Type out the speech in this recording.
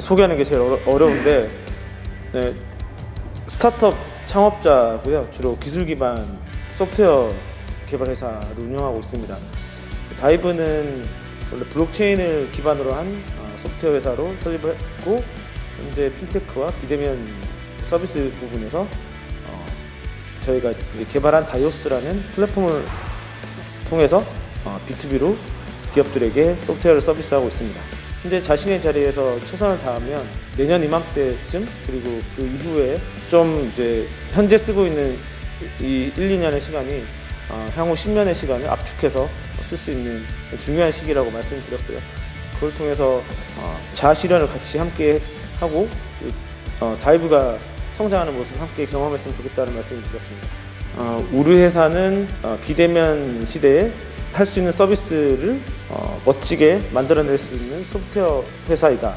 소개하는 게 제일 어려, 어려 운데 네, 스타트업 창업자고요. 주로 기술 기반 소프트웨어 개발 회사를 운영하고 있습니다. 다이브는 원래 블록체인을 기반으로 한 어, 소프트웨어 회사로 설립을 했고 현재 핀테크와 비대면 서비스 부분에서 어, 저희가 개발한 다이오스라는 플랫폼을 통해서 어, B2B로 기업들에게 소프트웨어를 서비스하고 있습니다. 현재 자신의 자리에서 최선을 다하면 내년 이맘때쯤 그리고 그 이후에 좀 이제 현재 쓰고 있는 이 1, 2년의 시간이 어, 향후 10년의 시간을 압축해서 쓸 수 있는 중요한 시기라고 말씀드렸고요. 그걸 통해서 어, 자아 실현을 같이 함께 하고 그, 어, 다이브가 성장하는 모습을 함께 경험했으면 좋겠다는 말씀을 드렸습니다. 어, 우리 회사는 어, 비대면 시대에 할 수 있는 서비스를 어, 멋지게 만들어낼 수 있는 소프트웨어 회사이다.